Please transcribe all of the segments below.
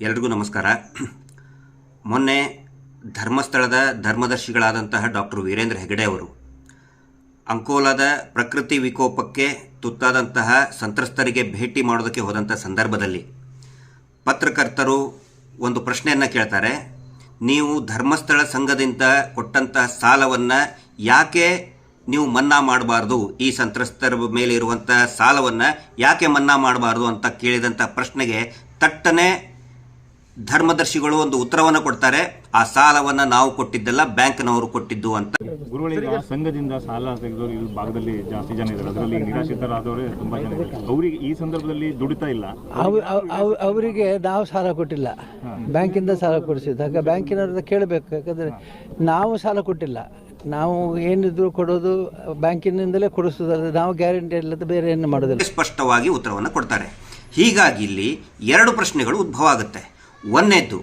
ಎಲ್ರಿಗೂ ನಮಸ್ಕಾರ. ಮೊನ್ನೆ ಧರ್ಮಸ್ಥಳದ ಧರ್ಮದರ್ಶಿಗಳಾದಂತಹ ಡಾಕ್ಟರ್ ವೀರೇಂದ್ರ ಹೆಗಡೆ ಅವರು ಅಂಕೋಲಾದ ಪ್ರಕೃತಿ ವಿಕೋಪಕ್ಕೆ ತುತ್ತಾದಂತಹ ಸಂತ್ರಸ್ತರಿಗೆ ಭೇಟಿ ಮಾಡೋದಕ್ಕೆ ಹೋದಂಥ ಸಂದರ್ಭದಲ್ಲಿ ಪತ್ರಕರ್ತರು ಒಂದು ಪ್ರಶ್ನೆಯನ್ನು ಕೇಳ್ತಾರೆ. ನೀವು ಧರ್ಮಸ್ಥಳ ಸಂಘದಿಂದ ಕೊಟ್ಟಂತಹ ಸಾಲವನ್ನು ಯಾಕೆ ನೀವು ಮನ್ನಾ ಮಾಡಬಾರ್ದು? ಈ ಸಂತ್ರಸ್ತರ ಮೇಲೆ ಇರುವಂತಹ ಸಾಲವನ್ನು ಯಾಕೆ ಮನ್ನಾ ಮಾಡಬಾರ್ದು ಅಂತ ಕೇಳಿದಂಥ ಪ್ರಶ್ನೆಗೆ ತಟ್ಟನೆ ಧರ್ಮದರ್ಶಿಗಳು ಒಂದು ಉತ್ತರವನ್ನು ಕೊಡ್ತಾರೆ. ಆ ಸಾಲವನ್ನ ನಾವು ಕೊಟ್ಟಿದ್ದಲ್ಲ ಬ್ಯಾಂಕ್ನವರು ಕೊಟ್ಟಿದ್ದು ಅಂತ. ಗುರುಗಳಿಗೆ ಸಂಘದಿಂದ ಸಾಲ ತೆಗೆದವರು ಈ ಭಾಗದಲ್ಲಿ ಜಾಸ್ತಿ ಜನ ಇದ್ದಾರೆ. ಅದರಲ್ಲಿ ನಿರಾಶ್ರಿತರಾದವರೇ ತುಂಬಾ ಜನ ಇದ್ದಾರೆ. ಅವರಿಗೆ ಈ ಸಂದರ್ಭದಲ್ಲಿ ದುಡಿತಾ ಇಲ್ಲ. ಅವ್ ಅವ್- ಅವ್- ಅವರಿಗೆ ನಾವು ಸಾಲ ಕೊಟ್ಟಿಲ್ಲ. ಬ್ಯಾಂಕಿಂದ ಸಾಲ ಕೊಡಿಸಿದ್ದು. ಹಾಗೆ ಕೇಳಬೇಕು. ಯಾಕಂದ್ರೆ ನಾವು ಸಾಲ ಕೊಟ್ಟಿಲ್ಲ. ನಾವು ಏನಿದ್ರು ಕೊಡೋದು ಬ್ಯಾಂಕಿನಿಂದಲೇ ಕೊಡಿಸೋದಾದ್ರೆ ನಾವು ಗ್ಯಾರಂಟಿ ಇಲ್ಲದ ಬೇರೆ ಏನು ಮಾಡೋದಿಲ್ಲ. ಸ್ಪಷ್ಟವಾಗಿ ಉತ್ತರವನ್ನು ಕೊಡ್ತಾರೆ. ಹೀಗಾಗಿ ಇಲ್ಲಿ ಎರಡು ಪ್ರಶ್ನೆಗಳು ಉದ್ಭವ ಆಗುತ್ತೆ. ಒಂದನೇದ್ದು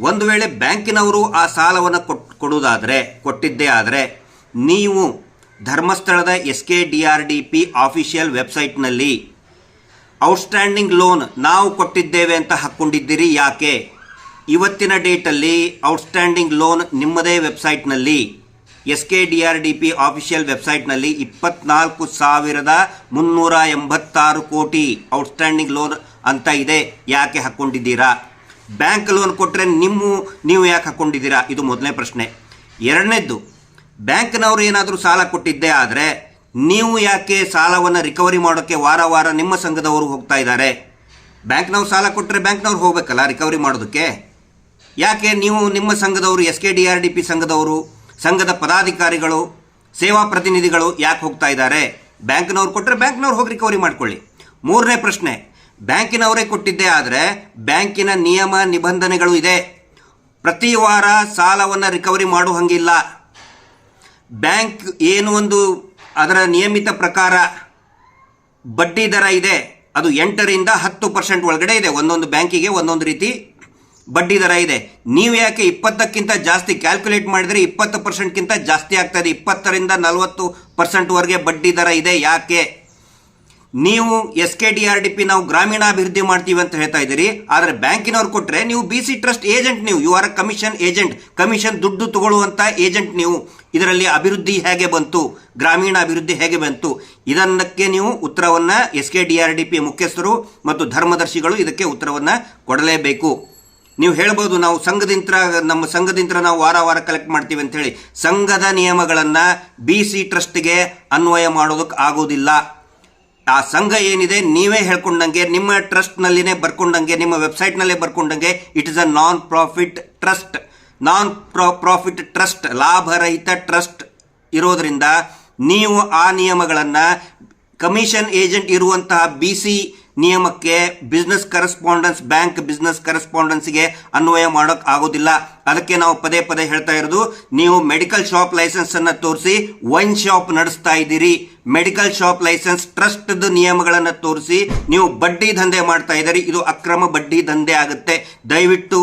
ಒಂದು ವೇಳೆ ಬ್ಯಾಂಕಿನವರು ಆ ಸಾಲವನ್ನು ಕೊಟ್, ಕೊಡುವುದಾದರೆ, ಕೊಟ್ಟಿದ್ದೇ ಆದರೆ, ನೀವು ಧರ್ಮಸ್ಥಳದ S K D R D P official ವೆಬ್ಸೈಟ್ನಲ್ಲಿ ಔಟ್ಸ್ಟ್ಯಾಂಡಿಂಗ್ ಲೋನ್ ನಾವು ಕೊಟ್ಟಿದ್ದೇವೆ ಅಂತ ಹಾಕ್ಕೊಂಡಿದ್ದೀರಿ ಯಾಕೆ? ಇವತ್ತಿನ ಡೇಟಲ್ಲಿ ಔಟ್ಸ್ಟ್ಯಾಂಡಿಂಗ್ ಲೋನ್ ನಿಮ್ಮದೇ ವೆಬ್ಸೈಟ್ನಲ್ಲಿ S K D R D P official ವೆಬ್ಸೈಟ್ನಲ್ಲಿ ಇಪ್ಪತ್ನಾಲ್ಕು ಸಾವಿರದ ಮುನ್ನೂರ ಎಂಬತ್ತಾರು ಕೋಟಿ ಔಟ್ಸ್ಟ್ಯಾಂಡಿಂಗ್ ಲೋನ್ ಅಂತ ಇದೆ, ಯಾಕೆ ಹಾಕ್ಕೊಂಡಿದ್ದೀರಾ ಬ್ಯಾಂಕ್ ಲೋನ್ ಕೊಟ್ಟರೆ ನಿಮ್ಮ, ನೀವು ಯಾಕೆ ಹಾಕ್ಕೊಂಡಿದ್ದೀರಾ ಇದು ಮೊದಲನೇ ಪ್ರಶ್ನೆ. ಎರಡನೇದ್ದು, ಬ್ಯಾಂಕ್ನವರು ಏನಾದರೂ ಸಾಲ ಕೊಟ್ಟಿದ್ದೇ ಆದರೆ ನೀವು ಯಾಕೆ ಸಾಲವನ್ನು ರಿಕವರಿ ಮಾಡೋಕ್ಕೆ ವಾರ ವಾರ ನಿಮ್ಮ ಸಂಘದವರು ಹೋಗ್ತಾ ಇದ್ದಾರೆ? ಬ್ಯಾಂಕ್ನವ್ರು ಸಾಲ ಕೊಟ್ಟರೆ ಬ್ಯಾಂಕ್ನವ್ರು ಹೋಗಬೇಕಲ್ಲ ರಿಕವರಿ ಮಾಡೋದಕ್ಕೆ? ಯಾಕೆ ನೀವು ನಿಮ್ಮ ಸಂಘದವರು, S K D R D P ಸಂಘದವರು, ಸಂಘದ ಪದಾಧಿಕಾರಿಗಳು, ಸೇವಾ ಪ್ರತಿನಿಧಿಗಳು ಯಾಕೆ ಹೋಗ್ತಾ ಇದ್ದಾರೆ? ಬ್ಯಾಂಕ್ನವ್ರು ಕೊಟ್ಟರೆ ಬ್ಯಾಂಕ್ನವ್ರು ಹೋಗಿ ರಿಕವರಿ ಮಾಡ್ಕೊಳ್ಳಿ. ಮೂರನೇ ಪ್ರಶ್ನೆ ಬ್ಯಾಂಕಿನವರೇ ಕೊಟ್ಟಿದ್ದೇ, ಆದರೆ ಬ್ಯಾಂಕಿನ ನಿಯಮ ನಿಬಂಧನೆಗಳು ಇದೆ. ಪ್ರತಿ ವಾರ ಸಾಲವನ್ನು ರಿಕವರಿ ಮಾಡೋ ಹಂಗಿಲ್ಲ. ಬ್ಯಾಂಕ್ ಏನು ಒಂದು ಅದರ ನಿಯಮಿತ ಪ್ರಕಾರ ಬಡ್ಡಿ ದರ ಇದೆ, ಅದು ಎಂಟರಿಂದ ಹತ್ತು ಪರ್ಸೆಂಟ್ ಒಳಗಡೆ ಇದೆ. ಒಂದೊಂದು ಬ್ಯಾಂಕಿಗೆ ಒಂದೊಂದು ರೀತಿ ಬಡ್ಡಿ ದರ ಇದೆ. ನೀವು ಯಾಕೆ ಇಪ್ಪತ್ತಕ್ಕಿಂತ ಜಾಸ್ತಿ ಕ್ಯಾಲ್ಕುಲೇಟ್ ಮಾಡಿದರೆ ಇಪ್ಪತ್ತು ಪರ್ಸೆಂಟ್ಗಿಂತ ಜಾಸ್ತಿ ಆಗ್ತಾ ಇದೆ. ಇಪ್ಪತ್ತರಿಂದ ನಲವತ್ತು ಪರ್ಸೆಂಟ್ವರೆಗೆ ಬಡ್ಡಿ ದರ ಇದೆ ಯಾಕೆ? ನೀವು S K D R D P ನಾವು ಗ್ರಾಮೀಣಾಭಿವೃದ್ಧಿ ಮಾಡ್ತೀವಿ ಅಂತ ಹೇಳ್ತಾ ಇದ್ದೀರಿ. ಆದರೆ ಬ್ಯಾಂಕಿನವ್ರು ಕೊಟ್ಟರೆ ನೀವು ಬಿ ಸಿ ಟ್ರಸ್ಟ್ ಏಜೆಂಟ್ ನೀವು. You are a commission agent commission ದುಡ್ಡು ತಗೊಳ್ಳುವಂಥ ಏಜೆಂಟ್ ನೀವು. ಇದರಲ್ಲಿ ಅಭಿವೃದ್ಧಿ ಹೇಗೆ ಬಂತು? ಗ್ರಾಮೀಣ ಅಭಿವೃದ್ಧಿ ಹೇಗೆ ಬಂತು? ಇದನ್ನಕ್ಕೆ ನೀವು ಉತ್ತರವನ್ನು S K D R D P ಮುಖ್ಯಸ್ಥರು ಮತ್ತು ಧರ್ಮದರ್ಶಿಗಳು ಇದಕ್ಕೆ ಉತ್ತರವನ್ನು ಕೊಡಲೇಬೇಕು. ನೀವು ಹೇಳ್ಬೋದು ನಾವು ಸಂಘದಿಂದ ನಮ್ಮ ಸಂಘದಿಂದ ನಾವು ವಾರ ವಾರ ಕಲೆಕ್ಟ್ ಮಾಡ್ತೀವಿ ಅಂತ ಹೇಳಿ. ಸಂಘದ ನಿಯಮಗಳನ್ನು ಬಿ ಸಿ ಟ್ರಸ್ಟ್ಗೆ ಅನ್ವಯ ಮಾಡೋದಕ್ಕೆ ಆಗೋದಿಲ್ಲ. ಆ ಸಂಘ ಏನಿದೆ, ನೀವೇ ಹೇಳ್ಕೊಂಡಂಗೆ, ನಿಮ್ಮ ಟ್ರಸ್ಟ್ನಲ್ಲಿನೇ ಬರ್ಕೊಂಡಂಗೆ, ನಿಮ್ಮ ವೆಬ್ಸೈಟ್ನಲ್ಲೇ ಬರ್ಕೊಂಡಂಗೆ it is a non profit trust non pro profit trust ಲಾಭರಹಿತ ಟ್ರಸ್ಟ್ ಇರೋದ್ರಿಂದ ನೀವು ಆ ನಿಯಮಗಳನ್ನು ಕಮಿಷನ್ ಏಜೆಂಟ್ ಇರುವಂತಹ ಬಿ ಸಿ ನಿಯಮಕ್ಕೆ ಬಿಸ್ನೆಸ್ ಕರೆಸ್ಪಾಂಡೆನ್ಸ್ ಬ್ಯಾಂಕ್ ಬಿಸ್ನೆಸ್ ಕರೆಸ್ಪಾಂಡೆನ್ಸ್ಗೆ ಅನ್ವಯ ಮಾಡೋಕೆ ಆಗೋದಿಲ್ಲ. ಅದಕ್ಕೆ ನಾವು ಪದೇ ಪದೇ ಹೇಳ್ತಾ ಇರೋದು, ನೀವು ಮೆಡಿಕಲ್ ಶಾಪ್ ಲೈಸೆನ್ಸ್ ಅನ್ನ ತೋರಿಸಿ ವೈನ್ ಶಾಪ್ ನಡೆಸ್ತಾ ಇದ್ದೀರಿ. ಮೆಡಿಕಲ್ ಶಾಪ್ ಲೈಸೆನ್ಸ್ ಟ್ರಸ್ಟ್ ನಿಯಮಗಳನ್ನು ತೋರಿಸಿ ನೀವು ಬಡ್ಡಿ ದಂಧೆ ಮಾಡ್ತಾ ಇದ್ದೀರಿ, ಇದು ಅಕ್ರಮ ಬಡ್ಡಿ ದಂಧೆ ಆಗುತ್ತೆ. ದಯವಿಟ್ಟು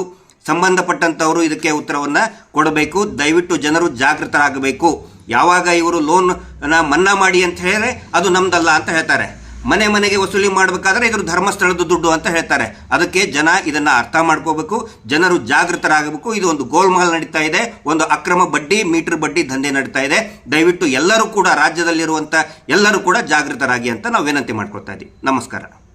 ಸಂಬಂಧಪಟ್ಟಂತವರು ಇದಕ್ಕೆ ಉತ್ತರವನ್ನು ಕೊಡಬೇಕು. ದಯವಿಟ್ಟು ಜನರು ಜಾಗೃತರಾಗಬೇಕು. ಯಾವಾಗ ಇವರು ಲೋನ್ ಮನ್ನಾ ಮಾಡಿ ಅಂತ ಹೇಳಿದ್ರೆ ಅದು ನಮ್ದಲ್ಲ ಅಂತ ಹೇಳ್ತಾರೆ. ಮನೆ ಮನೆಗೆ ವಸೂಲಿ ಮಾಡಬೇಕಾದ್ರೆ ಇದ್ರ ಧರ್ಮಸ್ಥಳದ ದುಡ್ಡು ಅಂತ ಹೇಳ್ತಾರೆ. ಅದಕ್ಕೆ ಜನ ಇದನ್ನ ಅರ್ಥ ಮಾಡ್ಕೋಬೇಕು, ಜನರು ಜಾಗೃತರಾಗಬೇಕು. ಇದು ಒಂದು ಗೋಲ್ಮಾಲ್ ನಡೀತಾ ಇದೆ, ಒಂದು ಅಕ್ರಮ ಬಡ್ಡಿ, ಮೀಟರ್ ಬಡ್ಡಿ ದಂಧೆ ನಡೀತಾ ಇದೆ. ದಯವಿಟ್ಟು ಎಲ್ಲರೂ ಕೂಡ ರಾಜ್ಯದಲ್ಲಿರುವಂಥ ಎಲ್ಲರೂ ಕೂಡ ಜಾಗೃತರಾಗಿ ಅಂತ ನಾವು ವಿನಂತಿ ಮಾಡ್ಕೊಳ್ತಾ ಇದ್ದೀವಿ. ನಮಸ್ಕಾರ.